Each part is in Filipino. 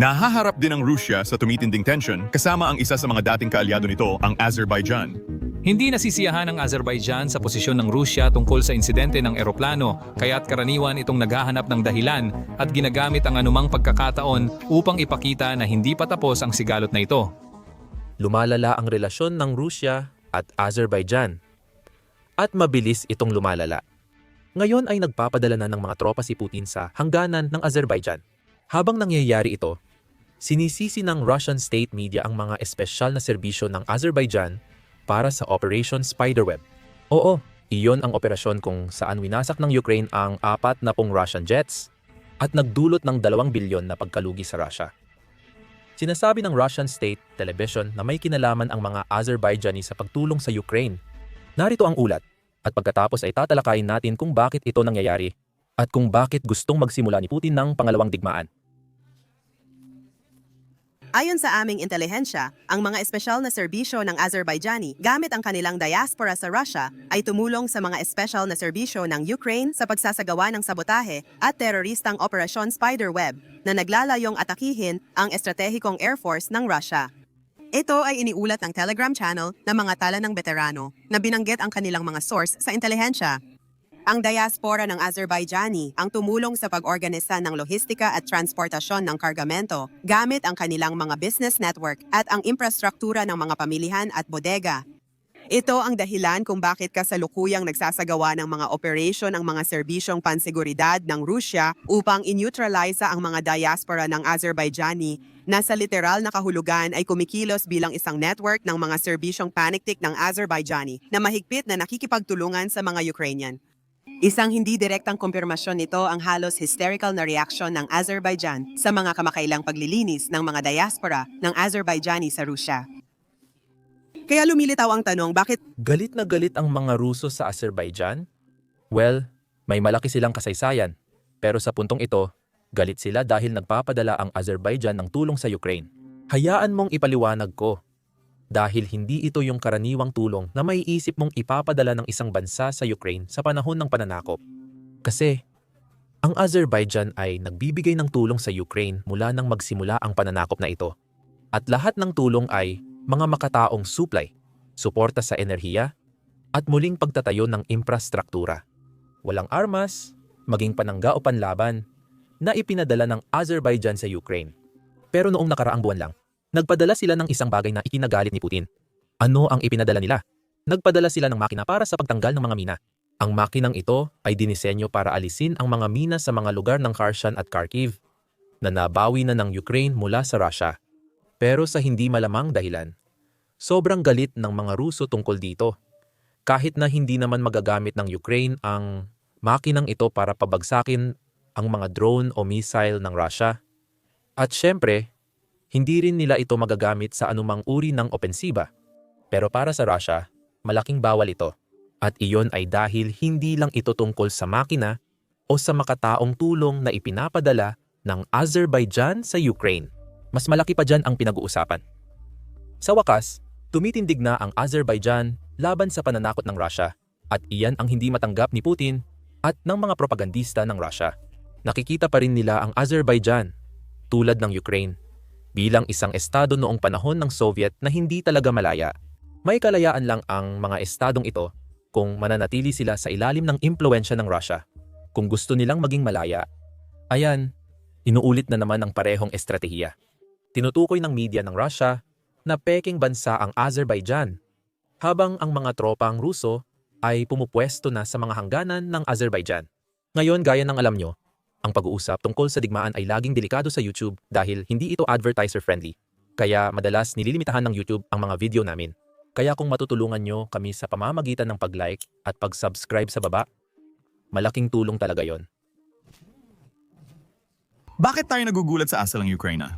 Nahaharap din ang Rusya sa tumitinding tension kasama ang isa sa mga dating kaalyado nito, ang Azerbaijan. Hindi nasisiyahan ang Azerbaijan sa posisyon ng Rusya tungkol sa insidente ng eroplano, kaya't karaniwan itong naghahanap ng dahilan at ginagamit ang anumang pagkakataon upang ipakita na hindi pa tapos ang sigalot na ito. lumalala ang relasyon ng Rusya at Azerbaijan. At mabilis itong lumalala. Ngayon ay nagpapadala na ng mga tropa si Putin sa hangganan ng Azerbaijan. Habang nangyayari ito, sinisisi ng Russian state media ang mga espesyal na serbisyo ng Azerbaijan para sa Operation Spiderweb. Oo, iyon ang operasyon kung saan winasak ng Ukraine ang apat na pong Russian jets at nagdulot ng 2 bilyon na pagkalugi sa Russia. Sinasabi ng Russian state television na may kinalaman ang mga Azerbaijani sa pagtulong sa Ukraine. Narito ang ulat at pagkatapos ay tatalakayin natin kung bakit ito nangyayari at kung bakit gustong magsimula ni Putin ng pangalawang digmaan. Ayon sa aming intelihensya, ang mga espesyal na serbisyo ng Azerbaijani gamit ang kanilang diaspora sa Russia ay tumulong sa mga espesyal na serbisyo ng Ukraine sa pagsasagawa ng sabotahe at teroristang Operasyon Spiderweb na naglalayong atakihin ang estratehikong Air Force ng Russia. Ito ay iniulat ng Telegram channel ng mga tala ng veterano na binanggit ang kanilang mga source sa intelihensya. Ang diaspora ng Azerbaijani ang tumulong sa pag-organisa ng lohistika at transportasyon ng kargamento gamit ang kanilang mga business network at ang infrastruktura ng mga pamilihan at bodega. Ito ang dahilan kung bakit kasalukuyang nagsasagawa ng mga operation ang mga serbisyong panseguridad ng Rusya upang in-neutralize ang mga diaspora ng Azerbaijani na sa literal na kahulugan ay kumikilos bilang isang network ng mga serbisyong paniktik ng Azerbaijani na mahigpit na nakikipagtulungan sa mga Ukrainian. Isang hindi direktang kumpirmasyon nito ang halos hysterical na reaksyon ng Azerbaijan sa mga kamakailang paglilinis ng mga diaspora ng Azerbaijani sa Rusya. Kaya lumilitaw ang tanong bakit Galit na galit ang mga Ruso sa Azerbaijan? Well, may malaki silang kasaysayan. Pero sa puntong ito, galit sila dahil nagpapadala ang Azerbaijan ng tulong sa Ukraine. Hayaan mong ipaliwanag ko. Dahil hindi ito yung karaniwang tulong na may isip mong ipapadala ng isang bansa sa Ukraine sa panahon ng pananakop. Kasi, ang Azerbaijan ay nagbibigay ng tulong sa Ukraine mula nang magsimula ang pananakop na ito. At lahat ng tulong ay mga makataong supply, suporta sa enerhiya, at muling pagtatayo ng infrastruktura. Walang armas, maging panangga o panlaban, na ipinadala ng Azerbaijan sa Ukraine. Pero noong nakaraang buwan lang, nagpadala sila ng isang bagay na ikinagalit ni Putin. Ano ang ipinadala nila? Nagpadala sila ng makina para sa pagtanggal ng mga mina. Ang makinang ito ay dinisenyo para alisin ang mga mina sa mga lugar ng Kherson at Kharkiv na nabawi na ng Ukraine mula sa Russia. Pero sa hindi malamang dahilan, sobrang galit ng mga Ruso tungkol dito. Kahit na hindi naman magagamit ng Ukraine ang makinang ito para pabagsakin ang mga drone o missile ng Russia. At syempre, hindi rin nila ito magagamit sa anumang uri ng opensiba. Pero para sa Russia, malaking bawal ito. At iyon ay dahil hindi lang ito tungkol sa makina o sa makataong tulong na ipinapadala ng Azerbaijan sa Ukraine. Mas malaki pa dyan ang pinag-uusapan. Sa wakas, tumitindig na ang Azerbaijan laban sa pananakot ng Russia at iyan ang hindi matanggap ni Putin at ng mga propagandista ng Russia. Nakikita pa rin nila ang Azerbaijan, tulad ng Ukraine, bilang isang estado noong panahon ng Soviet na hindi talaga malaya. May kalayaan lang ang mga estadong ito kung mananatili sila sa ilalim ng impluensya ng Russia. Kung gusto nilang maging malaya, ayan, inuulit na naman ang parehong estratehiya. Tinutukoy ng media ng Russia na peking bansa ang Azerbaijan, habang ang mga tropang Ruso ay pumupwesto na sa mga hangganan ng Azerbaijan. Ngayon, gaya ng alam nyo, ang pag-uusap tungkol sa digmaan ay laging delikado sa YouTube dahil hindi ito advertiser-friendly. Kaya madalas nililimitahan ng YouTube ang mga video namin. Kaya kung matutulungan nyo kami sa pamamagitan ng pag-like at pag-subscribe sa baba, malaking tulong talaga yon. Bakit tayo nagugulat sa asal ng Ukraine?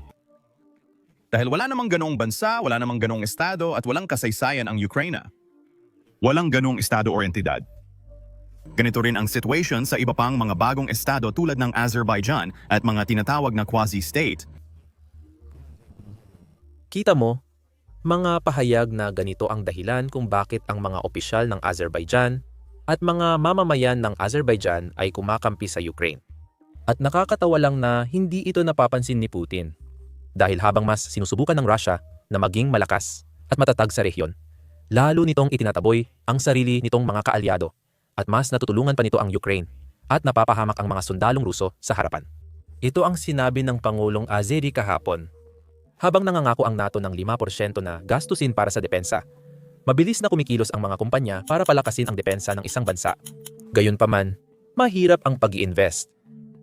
Dahil wala namang ganong bansa, wala namang ganong estado at walang kasaysayan ang Ukraine. Walang ganong estado o entidad. Ganito rin ang situation sa iba pang mga bagong estado tulad ng Azerbaijan at mga tinatawag na quasi-state. Kita mo, mga pahayag na ganito ang dahilan kung bakit ang mga opisyal ng Azerbaijan at mga mamamayan ng Azerbaijan ay kumakampi sa Ukraine. At nakakatawa lang na hindi ito napapansin ni Putin. Dahil habang mas sinusubukan ng Russia na maging malakas at matatag sa rehiyon, lalo nitong itinataboy ang sarili nitong mga kaalyado at mas natutulungan pa nito ang Ukraine at napapahamak ang mga sundalong Ruso sa harapan. Ito ang sinabi ng Pangulong Azeri kahapon. Habang nangangako ang NATO ng 5% na gastusin para sa depensa, mabilis na kumikilos ang mga kumpanya para palakasin ang depensa ng isang bansa. Gayunpaman, mahirap ang pag invest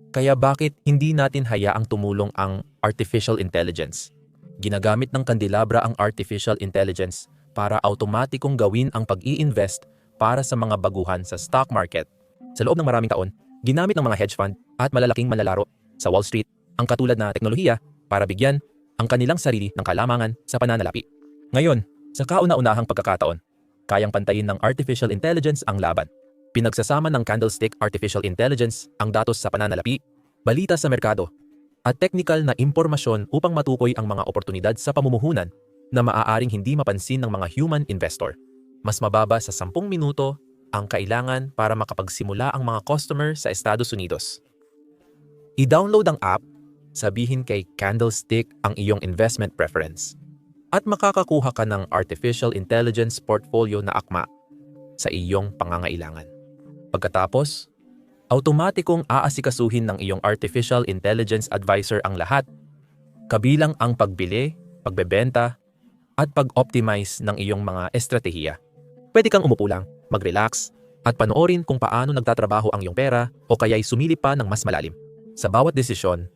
Kaya bakit hindi natin hayaang tumulong ang artificial intelligence? Ginagamit ng kandelabra ang artificial intelligence para automatikong gawin ang pag-i-invest para sa mga baguhan sa stock market. Sa loob ng maraming taon, ginamit ng mga hedge fund at malalaking manlalaro sa Wall Street ang katulad na teknolohiya para bigyan ang kanilang sarili ng kalamangan sa pananalapi. Ngayon, sa kauna-unahang pagkakataon, kayang pantayin ng artificial intelligence ang laban. Pinagsasama ng candlestick artificial intelligence ang datos sa pananalapi, balita sa merkado, at technical na impormasyon upang matukoy ang mga oportunidad sa pamumuhunan na maaaring hindi mapansin ng mga human investor. Mas mababa sa 10 minuto ang kailangan para makapagsimula ang mga customer sa Estados Unidos. I-download ang app, sabihin kay Candlestick ang iyong investment preference, at makakakuha ka ng artificial intelligence portfolio na akma sa iyong pangangailangan. Pagkatapos, automatikong aasikasuhin ng iyong artificial intelligence advisor ang lahat, kabilang ang pagbili, pagbebenta, at pag-optimize ng iyong mga estratehiya. Pwede kang umupo lang, mag-relax, at panoorin kung paano nagtatrabaho ang iyong pera o kaya'y sumilip pa ng mas malalim. Sa bawat desisyon,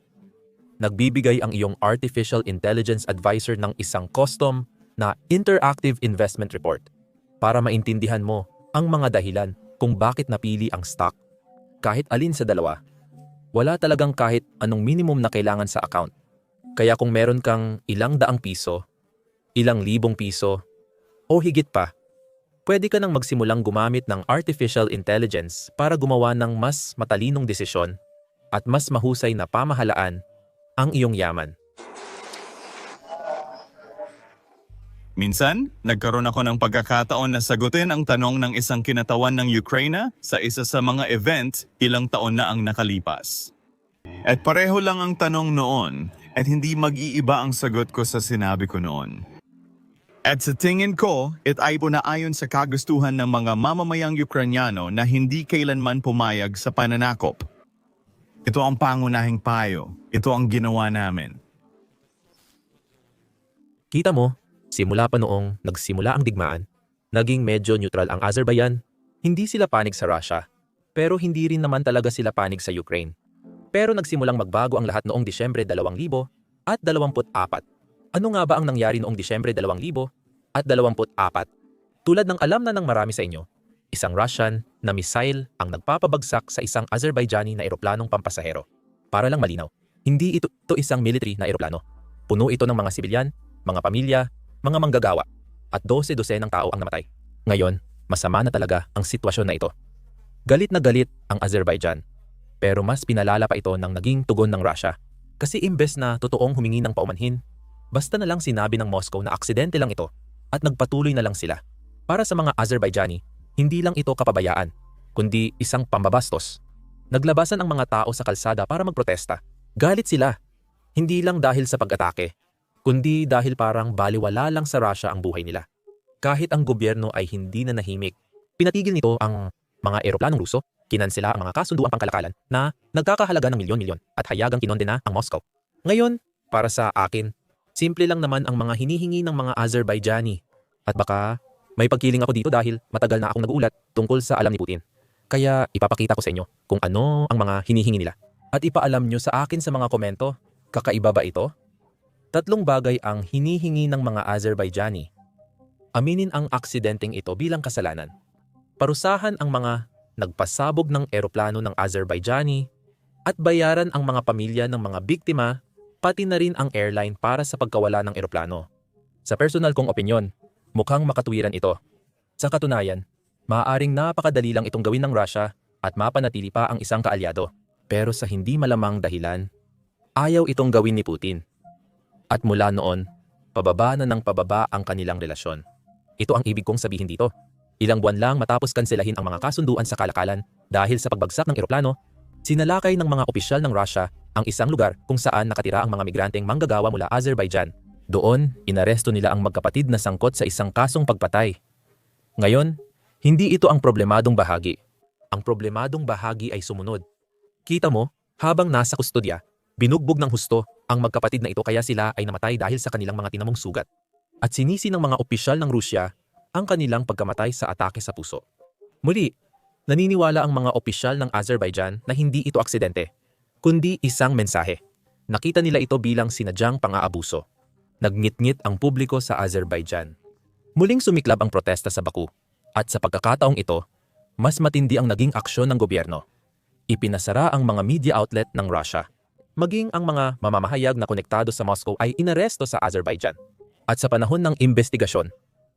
nagbibigay ang iyong artificial intelligence advisor ng isang custom na interactive investment report para maintindihan mo ang mga dahilan kung bakit napili ang stock. Kahit alin sa dalawa, wala talagang kahit anong minimum na kailangan sa account. Kaya kung meron kang ilang daang piso, ilang libong piso, o higit pa, pwede ka nang magsimulang gumamit ng artificial intelligence para gumawa ng mas matalinong desisyon at mas mahusay na pamahalaan ang iyong yaman. Minsan, nagkaroon ako ng pagkakataon na sagutin ang tanong ng isang kinatawan ng Ukraine sa isa sa mga event ilang taon na ang nakalipas. At pareho lang ang tanong noon at hindi mag-iiba ang sagot ko sa sinabi ko noon. At sa tingin ko, it ay po na ayon sa kagustuhan ng mga mamamayang Ukranyano na hindi kailanman pumayag sa pananakop. Ito ang pangunahing payo. Ito ang ginawa namin. Kita mo, simula pa noong nagsimula ang digmaan, naging medyo neutral ang Azerbaijan. Hindi sila panig sa Russia, pero hindi rin naman talaga sila panig sa Ukraine. Pero nagsimulang magbago ang lahat noong Disyembre 2000 at 24. Ano nga ba ang nangyari noong Disyembre 2000 at 24? Tulad ng alam na ng marami sa inyo, isang Russian na missile ang nagpapabagsak sa isang Azerbaijani na eroplanong pampasahero. Para lang malinaw, hindi ito, ito isang military na eroplano. Puno ito ng mga sibilyan, mga pamilya, mga manggagawa, at 12 dosenang tao ang namatay. Ngayon, masama na talaga ang sitwasyon na ito. Galit na galit ang Azerbaijan, pero mas pinalala pa ito ng naging tugon ng Russia. Kasi imbes na totoong humingi ng paumanhin, basta na lang sinabi ng Moscow na aksidente lang ito at nagpatuloy na lang sila. Para sa mga Azerbaijani, hindi lang ito kapabayaan, kundi isang pambabastos. Naglabasan ang mga tao sa kalsada para magprotesta. Galit sila, hindi lang dahil sa pag-atake, kundi dahil parang baliwala lang sa Russia ang buhay nila. Kahit ang gobyerno ay hindi na nahimik, pinatigil nito ang mga eroplanong Ruso, kinansela ang mga kasunduang pangkalakalan na nagkakahalaga ng milyon-milyon at hayagang kinonde na ang Moscow. Ngayon, para sa akin, simple lang naman ang mga hinihingi ng mga Azerbaijani. At baka may pagkiling ako dito dahil matagal na akong nag-uulat tungkol sa alam ni Putin. Kaya ipapakita ko sa inyo kung ano ang mga hinihingi nila. At ipaalam nyo sa akin sa mga komento, kakaiba ba ito? Tatlong bagay ang hinihingi ng mga Azerbaijani. Aminin ang aksidenteng ito bilang kasalanan. Parusahan ang mga nagpasabog ng eroplano ng Azerbaijani at bayaran ang mga pamilya ng mga biktima pati na rin ang airline para sa pagkawala ng eroplano. Sa personal kong opinyon, mukhang makatuwiran ito. Sa katunayan, maaaring napakadali lang itong gawin ng Russia at mapanatili pa ang isang kaalyado. Pero sa hindi malamang dahilan, ayaw itong gawin ni Putin. At mula noon, pababa na ng pababa ang kanilang relasyon. Ito ang ibig kong sabihin dito. Ilang buwan lang matapos kanselahin ang mga kasunduan sa kalakalan dahil sa pagbagsak ng eroplano, Sinalakay ng mga opisyal ng Russia ang isang lugar kung saan nakatira ang mga migranteng manggagawa mula Azerbaijan. Doon, inaresto nila ang magkapatid na sangkot sa isang kasong pagpatay. Ngayon, hindi ito ang problemadong bahagi. Ang problemadong bahagi ay sumunod. Kita mo, habang nasa kustodya, binugbog ng husto ang magkapatid na ito kaya sila ay namatay dahil sa kanilang mga tinamong sugat. At sinisi ng mga opisyal ng Rusya ang kanilang pagkamatay sa atake sa puso. Muli, naniniwala ang mga opisyal ng Azerbaijan na hindi ito aksidente, kundi isang mensahe. Nakita nila ito bilang sinadyang pang-aabuso. Nagngit-ngit ang publiko sa Azerbaijan. Muling sumiklab ang protesta sa Baku. At sa pagkakataong ito, mas matindi ang naging aksyon ng gobyerno. Ipinasara ang mga media outlet ng Russia. Maging ang mga mamamahayag na konektado sa Moscow ay inaresto sa Azerbaijan. At sa panahon ng investigasyon,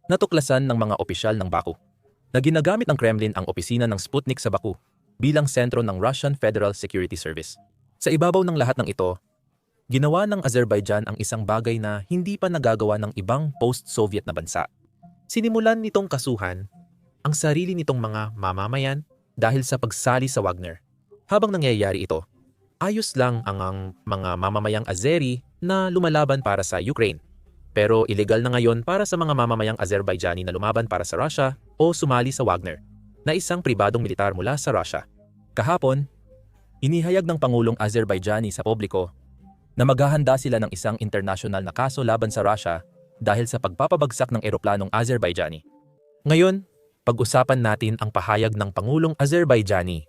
natuklasan ng mga opisyal ng Baku na ginagamit ng Kremlin ang opisina ng Sputnik sa Baku bilang sentro ng Russian Federal Security Service. Sa ibabaw ng lahat ng ito, ginawa ng Azerbaijan ang isang bagay na hindi pa nagagawa ng ibang post-Soviet na bansa. Sinimulan nitong kasuhan ang sarili nitong mga mamamayan dahil sa pagsali sa Wagner. Habang nangyayari ito, ayos lang ang, ang mga mamamayang Azeri na lumalaban para sa Ukraine. Pero illegal na ngayon para sa mga mamamayang Azerbaijani na lumaban para sa Russia o sumali sa Wagner, na isang pribadong militar mula sa Russia. Kahapon, inihayag ng Pangulong Azerbaijani sa publiko na maghahanda sila ng isang international na kaso laban sa Russia dahil sa pagpapabagsak ng eroplanong Azerbaijani. Ngayon, pag-usapan natin ang pahayag ng Pangulong Azerbaijani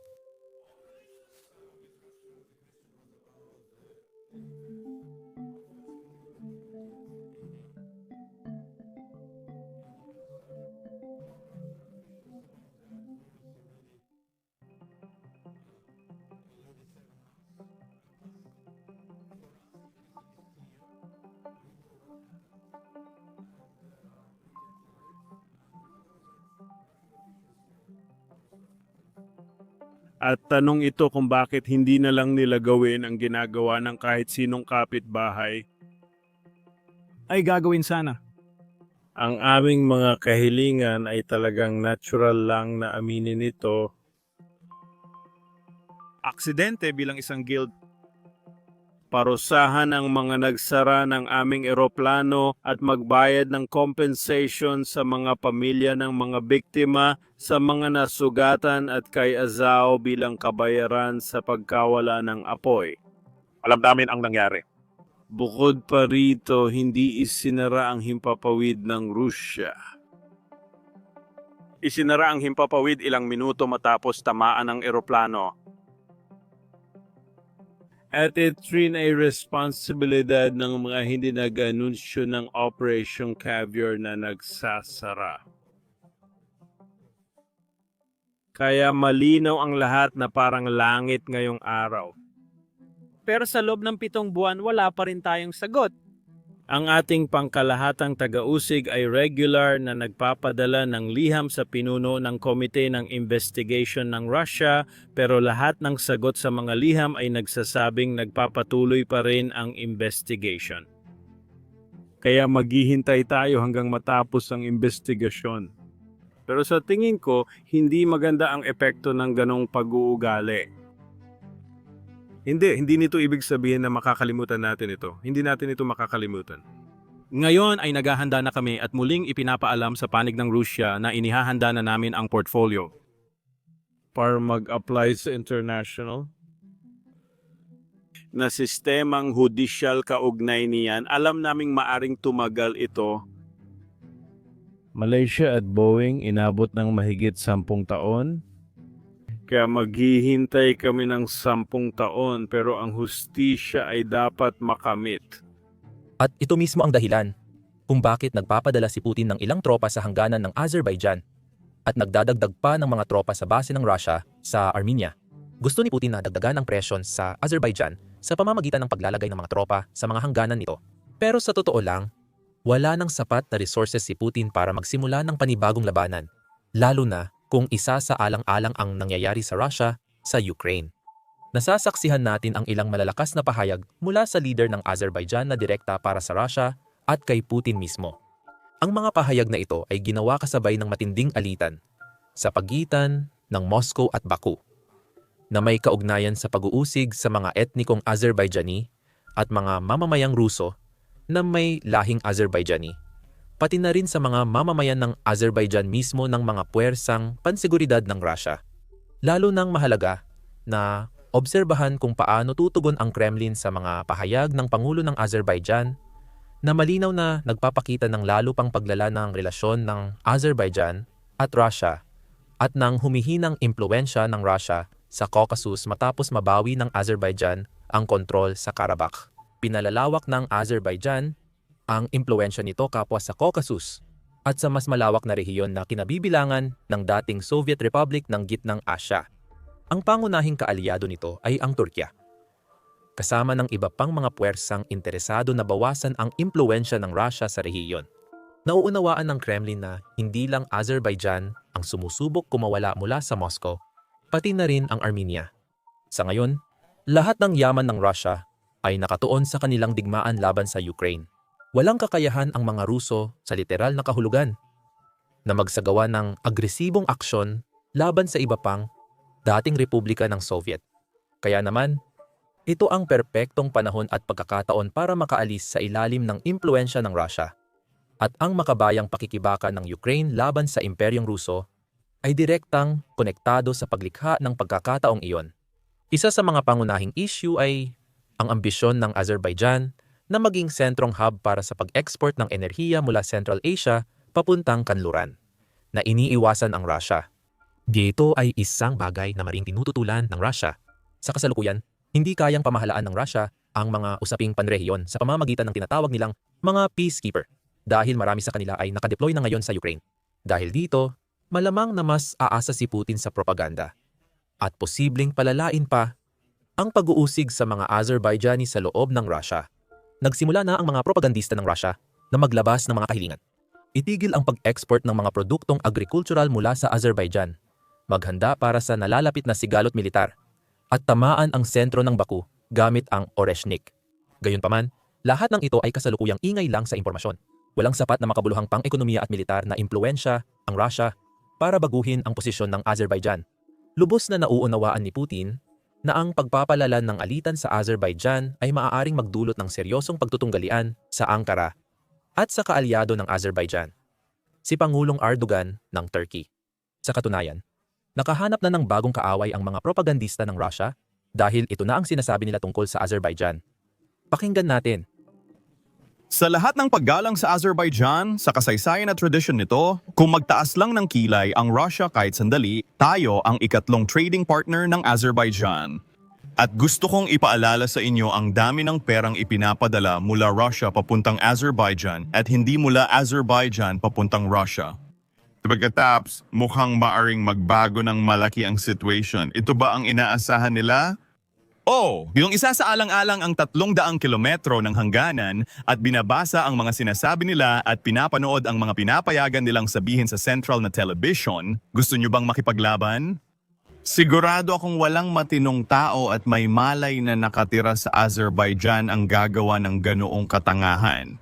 At tanong ito kung bakit hindi na lang nila gawin ang ginagawa ng kahit sinong kapitbahay. ay gagawin sana. Ang aming mga kahilingan ay talagang natural lang na aminin ito. Aksidente bilang isang guild. Parusahan ang mga nagsara ng aming eroplano at magbayad ng compensation sa mga pamilya ng mga biktima sa mga nasugatan at kay Azao bilang kabayaran sa pagkawala ng apoy. Alam namin ang nangyari. Bukod pa rito, hindi isinara ang himpapawid ng Rusya. Isinara ang himpapawid ilang minuto matapos tamaan ng eroplano. At ito rin ay responsibilidad ng mga hindi nag-anunsyo ng Operation Caviar na nagsasara. Kaya malinaw ang lahat na parang langit ngayong araw. Pero sa loob ng pitong buwan, wala pa rin tayong sagot. Ang ating pangkalahatang taga-usig ay regular na nagpapadala ng liham sa pinuno ng Komite ng Investigation ng Russia pero lahat ng sagot sa mga liham ay nagsasabing nagpapatuloy pa rin ang investigation. Kaya maghihintay tayo hanggang matapos ang investigasyon. Pero sa tingin ko, hindi maganda ang epekto ng ganong pag-uugali. Hindi, hindi nito ibig sabihin na makakalimutan natin ito. Hindi natin ito makakalimutan. Ngayon ay naghahanda na kami at muling ipinapaalam sa panig ng Rusya na inihahanda na namin ang portfolio. para mag-apply sa international na sistemang hudisyal kaugnay niyan, alam naming maaring tumagal ito. Malaysia at Boeing inabot ng mahigit sampung taon. Kaya maghihintay kami ng sampung taon pero ang hustisya ay dapat makamit. At ito mismo ang dahilan kung bakit nagpapadala si Putin ng ilang tropa sa hangganan ng Azerbaijan at nagdadagdag pa ng mga tropa sa base ng Russia sa Armenia. Gusto ni Putin na dagdagan ang presyon sa Azerbaijan sa pamamagitan ng paglalagay ng mga tropa sa mga hangganan nito. Pero sa totoo lang, wala nang sapat na resources si Putin para magsimula ng panibagong labanan, lalo na kung isa sa alang-alang ang nangyayari sa Russia sa Ukraine. Nasasaksihan natin ang ilang malalakas na pahayag mula sa leader ng Azerbaijan na direkta para sa Russia at kay Putin mismo. Ang mga pahayag na ito ay ginawa kasabay ng matinding alitan sa pagitan ng Moscow at Baku. na may kaugnayan sa pag-uusig sa mga etnikong Azerbaijani at mga mamamayang Ruso na may lahing Azerbaijani, pati na rin sa mga mamamayan ng Azerbaijan mismo ng mga puwersang pansiguridad ng Russia. Lalo nang mahalaga na obserbahan kung paano tutugon ang Kremlin sa mga pahayag ng Pangulo ng Azerbaijan na malinaw na nagpapakita ng lalo pang paglala ng relasyon ng Azerbaijan at Russia at ng humihinang impluensya ng Russia sa Caucasus matapos mabawi ng Azerbaijan ang kontrol sa Karabakh. Pinalalawak ng Azerbaijan ang impluensya nito kapwa sa Caucasus at sa mas malawak na rehiyon na kinabibilangan ng dating Soviet Republic ng Gitnang Asya. Ang pangunahing kaalyado nito ay ang Turkya. Kasama ng iba pang mga puwersang interesado na bawasan ang impluensya ng Russia sa rehiyon. Nauunawaan ng Kremlin na hindi lang Azerbaijan ang sumusubok kumawala mula sa Moscow, pati na rin ang Armenia. Sa ngayon, lahat ng yaman ng Russia ay nakatuon sa kanilang digmaan laban sa Ukraine. Walang kakayahan ang mga Ruso sa literal na kahulugan na magsagawa ng agresibong aksyon laban sa iba pang dating republika ng Soviet. Kaya naman, ito ang perpektong panahon at pagkakataon para makaalis sa ilalim ng impluensya ng Russia. At ang makabayang pakikibaka ng Ukraine laban sa Imperyong Ruso ay direktang konektado sa paglikha ng pagkakataong iyon. Isa sa mga pangunahing issue ay ang ambisyon ng Azerbaijan na maging sentrong hub para sa pag-export ng enerhiya mula Central Asia papuntang kanluran, na iniiwasan ang Russia. Dito ay isang bagay na maring tinututulan ng Russia. Sa kasalukuyan, hindi kayang pamahalaan ng Russia ang mga usaping panrehiyon sa pamamagitan ng tinatawag nilang mga peacekeeper dahil marami sa kanila ay nakadeploy na ngayon sa Ukraine. Dahil dito, malamang na mas aasa si Putin sa propaganda at posibleng palalain pa ang pag-uusig sa mga Azerbaijani sa loob ng Russia. Nagsimula na ang mga propagandista ng Russia na maglabas ng mga kahilingan. Itigil ang pag-export ng mga produktong agricultural mula sa Azerbaijan. Maghanda para sa nalalapit na sigalot militar at tamaan ang sentro ng Baku gamit ang Oreshnik. Gayunpaman, lahat ng ito ay kasalukuyang ingay lang sa impormasyon. Walang sapat na makabuluhang pang-ekonomiya at militar na impluensya ang Russia para baguhin ang posisyon ng Azerbaijan. Lubos na nauunawaan ni Putin na ang pagpapalala ng alitan sa Azerbaijan ay maaaring magdulot ng seryosong pagtutunggalian sa Ankara at sa kaalyado ng Azerbaijan, si Pangulong Erdogan ng Turkey. Sa katunayan, nakahanap na ng bagong kaaway ang mga propagandista ng Russia dahil ito na ang sinasabi nila tungkol sa Azerbaijan. Pakinggan natin Sa lahat ng paggalang sa Azerbaijan, sa kasaysayan at tradisyon nito, kung magtaas lang ng kilay ang Russia kahit sandali, tayo ang ikatlong trading partner ng Azerbaijan. At gusto kong ipaalala sa inyo ang dami ng perang ipinapadala mula Russia papuntang Azerbaijan at hindi mula Azerbaijan papuntang Russia. Pagkataps, mukhang maaring magbago ng malaki ang situation. Ito ba ang inaasahan nila? Oh, yung isa sa alang-alang ang tatlong daang kilometro ng hangganan at binabasa ang mga sinasabi nila at pinapanood ang mga pinapayagan nilang sabihin sa central na television, gusto nyo bang makipaglaban? Sigurado akong walang matinong tao at may malay na nakatira sa Azerbaijan ang gagawa ng ganoong katangahan.